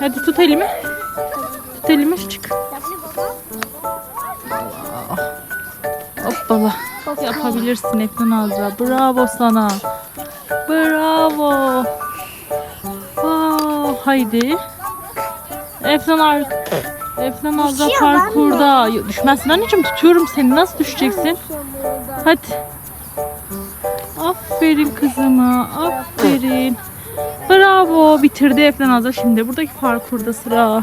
Hadi tut elimi. Tut elimi çık. Hoppala. Yapabilirsin Efnan Azra. Bravo sana. Bravo. Wow, haydi. Efnan Ar Efnan Azra Düşüyor parkurda. Düşmezsin anneciğim tutuyorum seni. Nasıl düşeceksin? Hadi. Aferin kızıma. Aferin. Bravo. Bitirdi Efnan Azra. Şimdi buradaki parkurda sıra.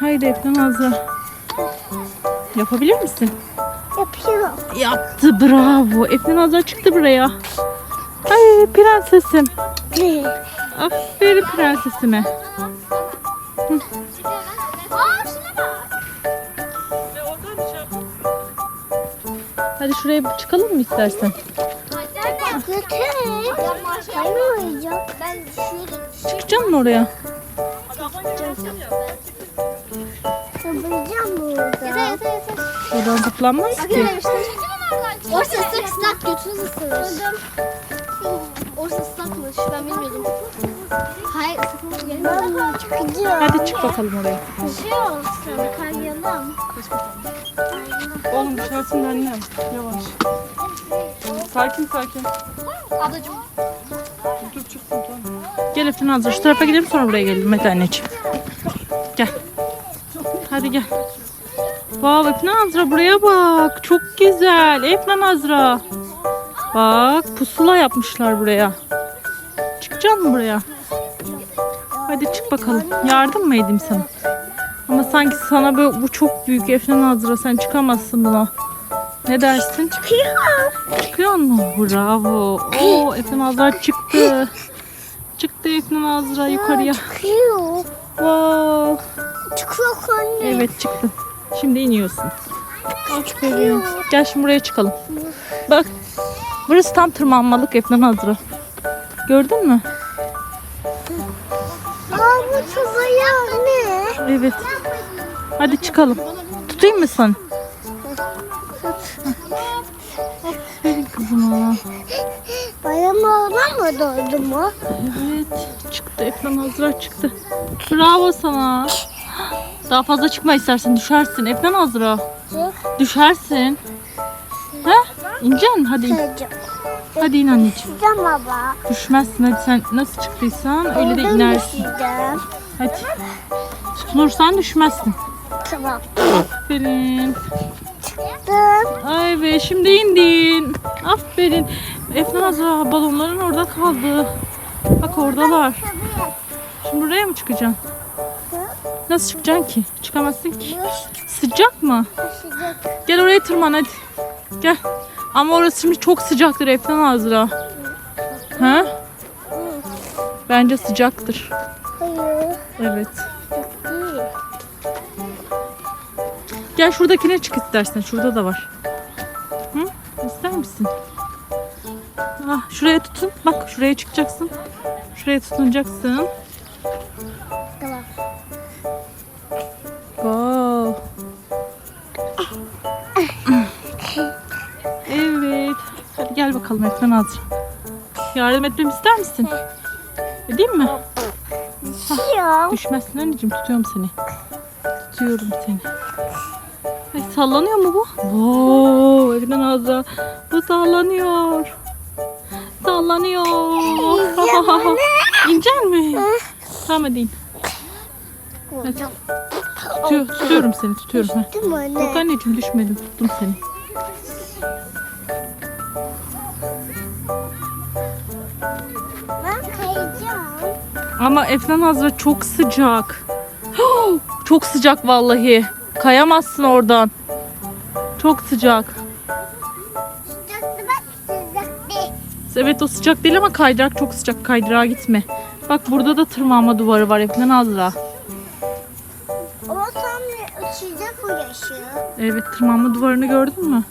Haydi Efnan Azra. Yapabilir misin? Yapıyor. Yaptı. Bravo. Efnan Azra çıktı buraya. Ay prensesim. Aferin prensesime. Hadi şuraya çıkalım mı istersen? Kaymayacak. Ben düşüyordum. Çıkacak mı oraya? Yapacağım burada. Yeter yeter yeter. Oradan zıplanmaz ki. Orası ıslak ıslak götünüz ısınır. Orası ıslakmış ben bilmiyordum. Hayır. Hadi çık bakalım oraya. Şey olsun kayalım. Oğlum düşersin annem. Yavaş. Sakin sakin. Ablacığım. Dur çıksın tamam. Gel Efrin Azra şu tarafa gidelim sonra buraya gelelim hadi anneciğim. Gel. Hadi gel. Wow Efrin Azra buraya bak. Çok güzel. Efrin Azra. Bak pusula yapmışlar buraya. Çıkacaksın mı buraya? Hadi çık bakalım. Yardım mı edeyim sana? Ama sanki sana böyle bu çok büyük Efrin Azra. Sen çıkamazsın buna. Ne dersin? Çıkıyor mu? Bravo. Oo Efrin Azra çıktı. Çıktı Efrin Azra yukarıya. Çıkıyor. Wow. Çıkıyor anne. Evet çıktın. Şimdi iniyorsun. Aferin. Gel şimdi buraya çıkalım. Bak. Burası tam tırmanmalık Efnan Azra. Gördün mü? Çubuğu ne? Evet. Hadi çıkalım. Tutayım mı sen? Aferin kızıma. Bayram oğlan mı doğdu mu? Evet. Çıktı Efnan Azra çıktı. Bravo sana. Daha fazla çıkma istersen düşersin. Efnan Azra. Düşersin. He? İneceksin. Hadi in. Çıkacağım. Hadi in anneciğim. Çıkacağım baba. Düşmezsin hadi sen nasıl çıktıysan öyle de Oradan inersin. düşeceğim. Hadi. Tutunursan düşmezsin. Tamam. Aferin. Dur. Ay be şimdi indin. Aferin. Efna Azra balonların orada kaldı. Bak oradalar. Şimdi buraya mı çıkacaksın? Nasıl çıkacaksın ki? Çıkamazsın ki. Sıcak mı? Sıcak. Gel oraya tırman hadi. Gel. Ama orası şimdi çok sıcaktır Efna Azra. Ha? Bence sıcaktır. Hayır. Evet. Gel şuradakine çık istersen. Şurada da var. Hı? İster misin? Ah, şuraya tutun. Bak şuraya çıkacaksın. Şuraya tutunacaksın. Bakalım Efren Azra. Yardım etmemi ister misin? Edeyim mi? Düşüyorum. Düşmezsin anneciğim tutuyorum seni. Tutuyorum seni. Ay sallanıyor mu bu? Oo, Efren Azra. Bu sallanıyor. Sallanıyor. İnecek mi? Tamam hadi in. Hadi. Tutuyor, tutuyorum seni tutuyorum. Yok anne? anneciğim düşmedim tuttum seni. Ama Efnan Azra çok sıcak. çok sıcak vallahi. Kayamazsın oradan. Çok sıcak. Sıcaktı bak sıcak değil. Evet o sıcak değil ama kaydırak çok sıcak. Kaydırağa gitme. Bak burada da tırmanma duvarı var Efnan Azra. Ama sonra sıcak o. Evet tırmanma duvarını gördün mü?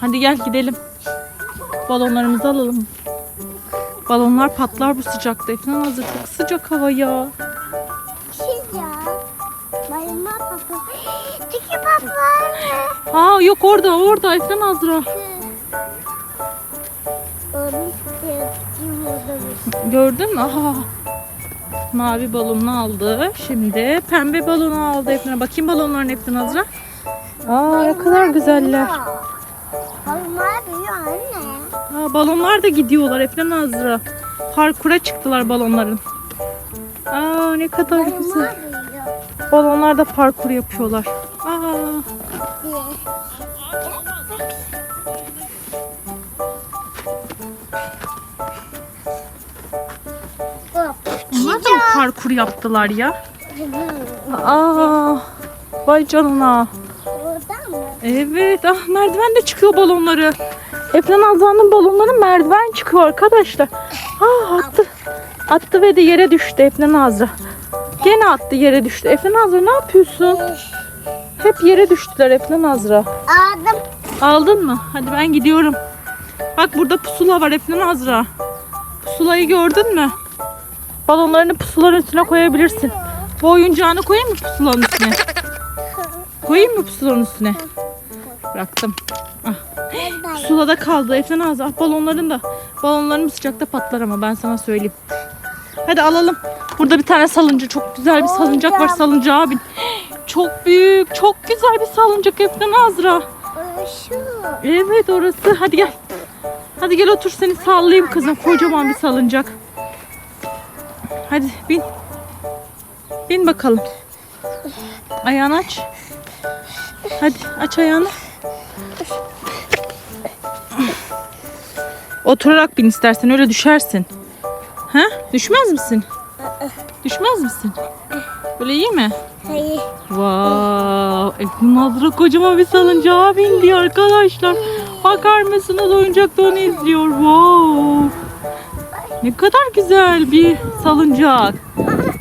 Hadi gel gidelim. Balonlarımızı alalım. Balonlar patlar bu sıcakta. Efnan Azra çok sıcak hava ya. Sıcak. Bayılma papa. Tiki papa. Aa yok orada orada Efnan Azra. Gördün mü? Aha. mavi balonunu aldı. Şimdi pembe balonu aldı Efne. Bakayım balonların Efne Azra. Aa ne kadar güzeller. Balonlar. Aa, da gidiyorlar Efne Azra. Parkura çıktılar balonların. Aa ne kadar güzel. Balonlar da parkur yapıyorlar. Aa onlar da mı parkur yaptılar ya? Aa vay canına. Evet ah merdiven de çıkıyor balonları. Efnan Azra'nın balonları merdiven çıkıyor arkadaşlar. Ah attı. Attı ve de yere düştü Efnan Azra. Gene attı yere düştü. Efnan Azra ne yapıyorsun? Hep yere düştüler Efnan Azra. Aldım. Aldın mı? Hadi ben gidiyorum. Bak burada pusula var Efnan Azra. Pusulayı gördün mü? Balonlarını pusulanın üstüne koyabilirsin. Bu oyuncağını koyayım mı pusulanın üstüne? Koyayım mı pusulanın üstüne? Bıraktım. Ah. Pusulada kaldı Efnan Azra. Ah, balonların da. Balonların sıcakta patlar ama ben sana söyleyeyim. Hadi alalım. Burada bir tane salıncak. Çok güzel bir salıncak var. Salıncağa bin. Çok büyük. Çok güzel bir salıncak Efnan Azra. Evet orası. Hadi gel. Hadi gel otur seni sallayayım kızım. Kocaman bir salıncak. Hadi bin. Bin bakalım. Ayağını aç. Hadi aç ayağını. Oturarak bin istersen öyle düşersin. Ha? Düşmez misin? Düşmez misin? Böyle iyi mi? Hayır. Wow, Eflin Azra kocaman bir salıncağa bindi arkadaşlar. Bakar mısınız oyuncakta onu izliyor. Wow. Ne kadar güzel bir salıncak.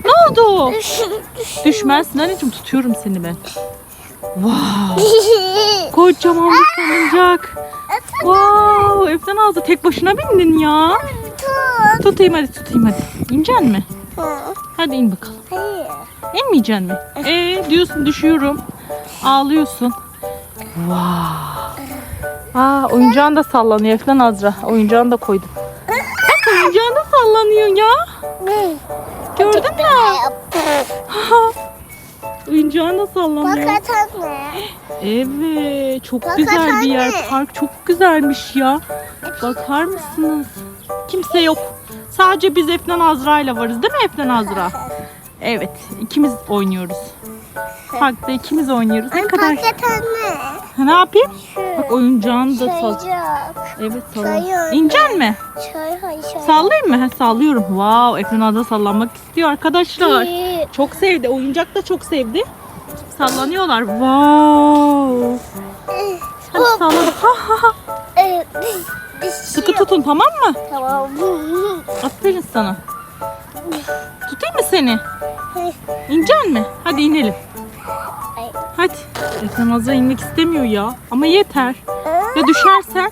Ne oldu? Düşmezsin anneciğim tutuyorum seni ben. Wow, kocaman bir salıncak. Wow, Eflin Azra tek başına bindin ya. Tut. Tutayım hadi tutayım hadi. İneceksin mi? Hadi in bakalım. Hayır. İnmeyeceksin mi? Ee diyorsun düşüyorum. Ağlıyorsun. Wow. Aa oyuncağın da sallanıyor Efnan Azra. Oyuncağını da koydum. Bak oyuncağın da sallanıyor ya. Gördün mü? Oyuncağın da sallanıyor. Bak anne. Evet çok Bak güzel bir yer. Park çok güzelmiş ya. Bakar mısınız? Kimse yok. Sadece biz Efnan Azra ile varız değil mi Efnan Azra? Evet ikimiz oynuyoruz. Parkta ikimiz oynuyoruz. Ne kadar? Ha, Ne yapayım? Şu. Bak oyuncağını da sal. Evet oyna. İneceksin mi? Çay hayır çay. Sallayayım mı? Ha, sallıyorum. Wow Efnan Azra sallanmak istiyor arkadaşlar. İyi. Çok sevdi. Oyuncak da çok sevdi. Sallanıyorlar. Wow. Hadi Hop. salla. Ha, ha, ha. Ee, Sıkı tutun tamam mı? Tamam. Aferin sana. Tutayım mı seni? İneceksin mi? Hadi inelim. Hadi. Efnan Azra inmek istemiyor ya. Ama yeter. Ya düşersen?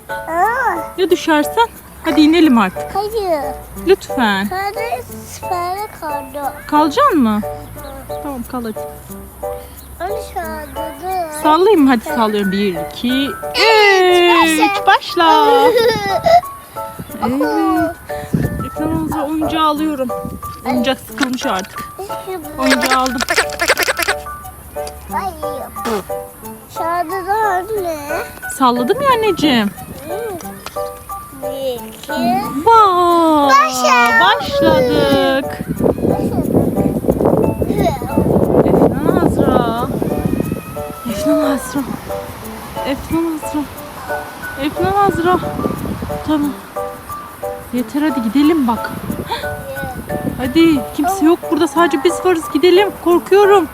Ya düşersen? Hadi inelim artık. Hayır. Lütfen. Sadece süperle kaldı. Kalacaksın mı? Tamam kal hadi. Onu çağırdı. Sallayayım mı? Hadi sallıyorum. Bir, iki, üç. Başla. Evet. Efnan Azra oyuncağı alıyorum. Oyuncak sıkılmış artık. Oyuncağı aldım. Hayır. Da anne. Salladım ya anneciğim. Bir, iki. Vay. Başla. Başladık. Efnan Azra. Efnan Azra. Efnan Azra. Efnan Azra. Tamam. Yeter hadi gidelim bak. Hadi kimse yok burada sadece biz varız gidelim. Korkuyorum.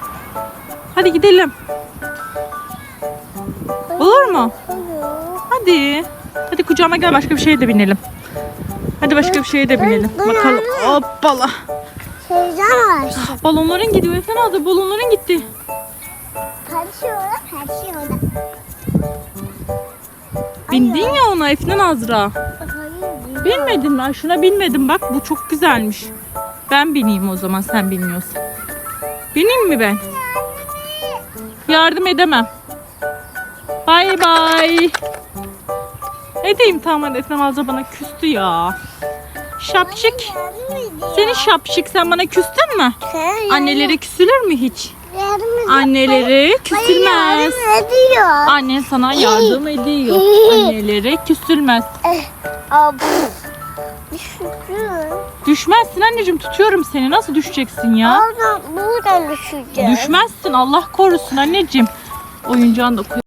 Hadi gidelim. Olur mu? Hadi. Hadi kucağıma gel başka bir şeye de binelim. Hadi başka bir şeye de binelim. Bakalım. Hoppala. Heyecan var. Balonların gidiyor Efnan Azra balonların gitti. Her şey orada, her şey orada. Bindin ya ona Efnan Azra. Hayır. Binmedin mi? Ay, Şuna binmedim bak bu çok güzelmiş. Ben bineyim o zaman sen bilmiyorsun. Bineyim mi ben? Yardım edemem. Bay bay. Edeyim tamam hadi Efnan Azra bana küstü ya. şapşik. Seni şapşik sen bana küstün mü? Annelere küsülür mü hiç? Annelere küsülmez. Annen sana yardım ediyor. Annelere küsülmez. Düşmezsin anneciğim tutuyorum seni. Nasıl düşeceksin ya? Buradan düşeceğim. Düşmezsin Allah korusun anneciğim. Oyuncağını da koy.